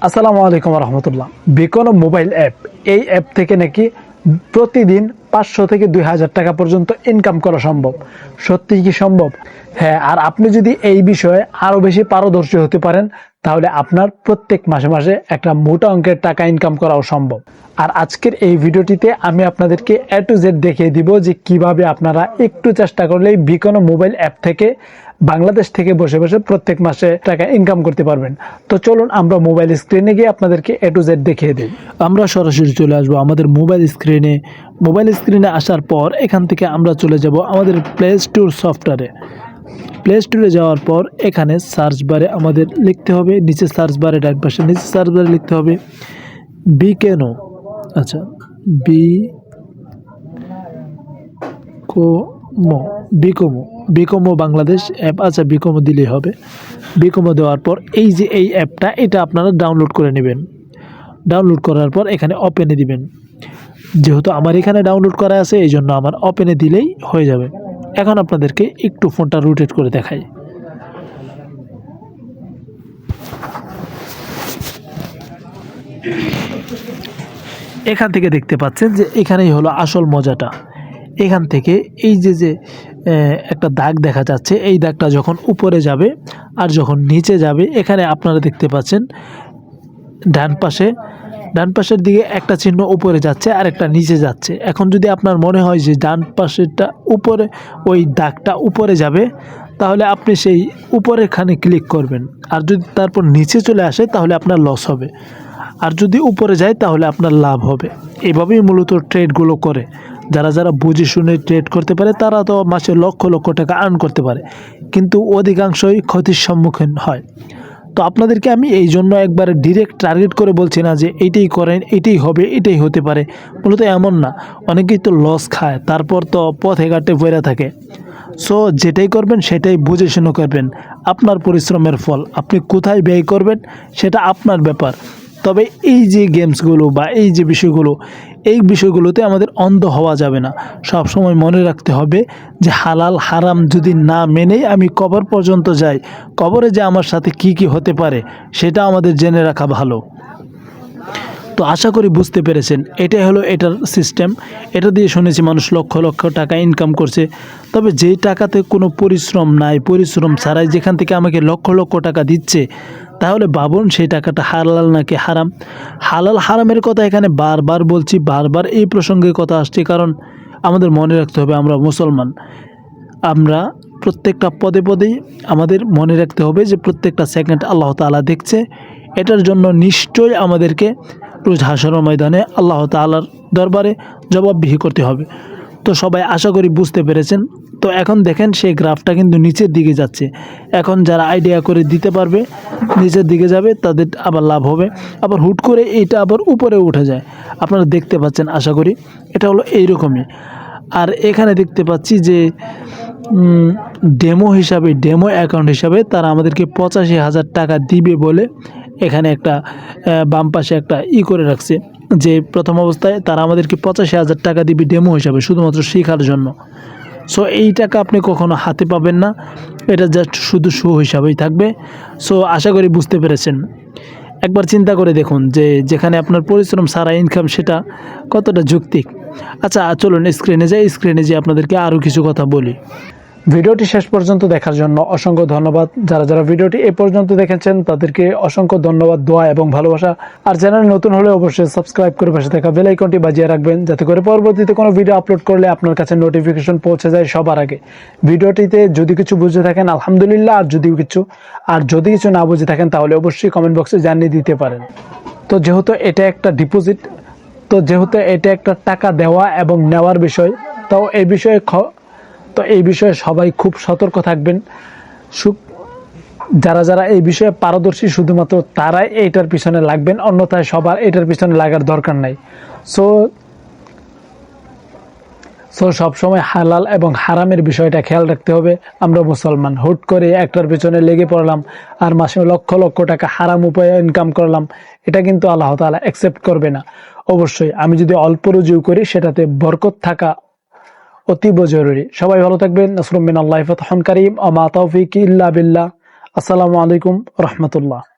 আসসালামু আলাইকুম রহমতুল্লাহ। বিকোনো মোবাইল অ্যাপ এই অ্যাপ থেকে নাকি প্রতিদিন পাঁচশো থেকে দুই হাজার টাকা পর্যন্ত ইনকাম করা সম্ভব। সত্যি কি সম্ভব? হ্যাঁ আর আপনি যদি এই বিষয়ে আরও বেশি পারদর্শী হতে পারেন, তাহলে আপনার প্রত্যেক মাসে মাসে একটা মোটা অঙ্কের টাকা ইনকাম করাও সম্ভব। আর আজকের এই ভিডিওটিতে আমি আপনাদেরকে এ টু জেড দেখিয়ে দিব যে কীভাবে আপনারা একটু চেষ্টা করলেই বিকোনো মোবাইল অ্যাপ থেকে বাংলাদেশ থেকে বসে বসে প্রত্যেক মাসে টাকা ইনকাম করতে পারবেন। তো চলুন আমরা মোবাইল স্ক্রিনে গিয়ে আপনাদেরকে এ টু জেড দেখিয়ে দিই। আমরা সরাসরি চলে আসব আমাদের মোবাইল স্ক্রিনে মোবাইল স্ক্রিনে আসার পর এখান থেকে আমরা চলে যাব আমাদের প্লে স্টোর সফটওয়্যারে প্লে স্টোরে যাওয়ার পর এখানে সার্চ বারে আমাদের লিখতে হবে, নিচে সার্চ বারে ডান পাশে নিচে সার্চ বারে লিখতে হবে বি কেন আচ্ছা বি কোমো বিকোমো বিকোমো বাংলাদেশ অ্যাপ আচ্ছা বিকোমো দিলেই হবে। বিকোমো দেওয়ার পর এই যে এই অ্যাপটা এটা আপনারা ডাউনলোড করে নেবেন। ডাউনলোড করার পর এখানে ওপেনে দিবেন। যেহেতু আমার এখানে ডাউনলোড করা আছে, এই জন্য আমার ওপেনে দিলেই হয়ে যাবে। এখন আপনাদেরকে একটু ফোনটা রোটেট করে দেখাই। এখান থেকে দেখতে পাচ্ছেন যে এখানেই হলো আসল মজাটা। এখান থেকে এই যে যে একটা দাগ দেখা যাচ্ছে, এই দাগটা যখন উপরে যাবে আর যখন নিচে যাবে, এখানে আপনারা দেখতে পাচ্ছেন ডান পাশে ডান পাশের দিকে একটা চিহ্ন উপরে যাচ্ছে আর একটা নিচে যাচ্ছে। এখন যদি আপনার মনে হয় যে ডান পাশেরটা উপরে, ওই দাগটা উপরে যাবে, তাহলে আপনি সেই উপরের খানে ক্লিক করবেন। আর যদি তারপর নিচে চলে আসে, তাহলে আপনার লস হবে। আর যদি উপরে যায়, তাহলে আপনার লাভ হবে। এভাবেই মূলত ট্রেডগুলো করে। যারা যারা বুঝে শুনে ট্রেড করতে পারে, তারা তো মাসে লক্ষ লক্ষ টাকা আর্ন করতে পারে। কিন্তু অধিকাংশই ক্ষতির সম্মুখীন হয়। তো আপনাদেরকে আমি এই জন্য একবার ডিরেক্ট টার্গেট করে বলছি না যে এটাই করেন, এটাই হবে, এটাই হতে পারে। মূলত এমন না, অনেকেই তো লস খায়, তারপর তো পথে ঘাটে পড়ে থাকে। সো যেটাই করবেন, সেটাই বুঝে শুনে করবেন। আপনার পরিশ্রমের ফল, আপনি কোথায় ব্যয় করবেন, সেটা আপনার ব্যাপার। তবে এই যে গেমসগুলো বা এই যে বিষয়গুলো, এই বিষয়গুলোতে আমাদের অন্ধ হওয়া যাবে না। সব সময় মনে রাখতে হবে যে হালাল হারাম যদি না মেনেই আমি কবর পর্যন্ত যাই, কবরে যে আমার সাথে কি কি হতে পারে, সেটা আমাদের জেনে রাখা ভালো। তো আশা করি বুঝতে পেরেছেন, এটাই হলো এটার সিস্টেম এটা দিয়ে শুনেছি মানুষ লক্ষ লক্ষ টাকা ইনকাম করছে। তবে যেই টাকাতে কোনো পরিশ্রম নাই, পরিশ্রম ছাড়াই যেখান থেকে আমাকে লক্ষ লক্ষ টাকা দিচ্ছে তাহলে ভাবুন সেই টাকাটা হালাল নাকি হারাম? হালাল হারামের কথা এখানে বারবার বলছি, বারবার এই প্রসঙ্গে কথা আসছে, কারণ আমাদের মনে রাখতে হবে আমরা মুসলমান। আমরা প্রত্যেকটা পদে পদেই আমাদের মনে রাখতে হবে যে প্রত্যেকটা সেকেন্ড আল্লাহ তাআলা দেখছে। এটার জন্য নিশ্চয়ই আমাদেরকে রোজ হাসর ময়দানে আল্লাহ তাআলার দরবারে জবাববিহি করতে হবে। তো সবাই আশা করি বুঝতে পেরেছেন। তো এখন দেখেন সেই গ্রাফটা কিন্তু নিচের দিকে যাচ্ছে। এখন যারা আইডিয়া করে দিতে পারবে, নিচের দিকে যাবে, তাদের আবার লাভ হবে। আবার হুট করে এইটা আবার উপরে উঠে যায়। আপনারা দেখতে পাচ্ছেন, আশা করি এটা হলো এইরকমই। আর এখানে দেখতে পাচ্ছি যে ডেমো হিসাবে ডেমো অ্যাকাউন্ট হিসাবে তারা আমাদেরকে পঁচাশি হাজার টাকা দিবে বলে এখানে একটা বাম পাশে একটা ই করে রাখছে যে প্রথম অবস্থায় তারা আমাদেরকে পঁচাশি হাজার টাকা দিবে ডেমো হিসাবে, শুধুমাত্র শেখার জন্য। সো এই টাকা আপনি কখনো হাতে পাবেন না, এটা জাস্ট শুধু শো হিসাবেই থাকবে। সো আশা করি বুঝতে পেরেছেন। একবার চিন্তা করে দেখুন যে যেখানে আপনার পরিশ্রম সারা ইনকাম সেটা কতটা যৌক্তিক। আচ্ছা চলুন স্ক্রিনে যাই স্ক্রিনে যেয়ে আপনাদেরকে আরও কিছু কথা বলি। ভিডিওটি শেষ পর্যন্ত দেখার জন্য অসংখ্য ধন্যবাদ। যারা যারা ভিডিওটি এ পর্যন্ত দেখেছেন, তাদেরকে অসংখ্য ধন্যবাদ, দোয়া এবং ভালোবাসা। আর চ্যানেল নতুন হলে অবশ্যই সাবস্ক্রাইব করে পাশে থাকা বেল আইকনটি বাজিয়ে রাখবেন, যাতে করে পরবর্তীতে কোনো ভিডিও আপলোড করলে আপনার কাছে নোটিফিকেশন পৌঁছে যায় সবার আগে। ভিডিওটিতে যদি কিছু বুঝে থাকেন, আলহামদুলিল্লাহ, আর যদি কিছু, আর যদি কিছু না বুঝে থাকেন, তাহলে অবশ্যই কমেন্ট বক্সে জানিয়ে দিতে পারেন। তো যেহেতু এটা একটা ডিপোজিট তো যেহেতু এটা একটা টাকা দেওয়া এবং নেওয়ার বিষয়, তো এই বিষয়ে তো এই বিষয়ে সবাই খুব সতর্ক থাকবেন। যারা যারা এই বিষয়ে পারদর্শী, শুধুমাত্র তারাই এইটার পিছনে লাগবেন, অন্যথায় সবার এটার পিছনে লাগার দরকার নাই। সো সো সবসময় হালাল এবং হারামের বিষয়টা খেয়াল রাখতে হবে। আমরা মুসলমান, হুট করে একটার পিছনে লেগে পড়লাম, আর মাসে লক্ষ লক্ষ টাকা হারাম উপায়ে ইনকাম করলাম, এটা কিন্তু আল্লাহ তালা অ্যাকসেপ্ট করবে না। অবশ্যই আমি যদি অল্প রুজিও করি, সেটাতে বরকত থাকা অতীব জরুরি। সবাই ভালো থাকবেন। নাসরুম মিন আল্লাহ ফতহন করিম আমা তৌফিক ইল্লা বিল্লাহ। আসসালামু আলাইকুম রহমতুল্লাহ।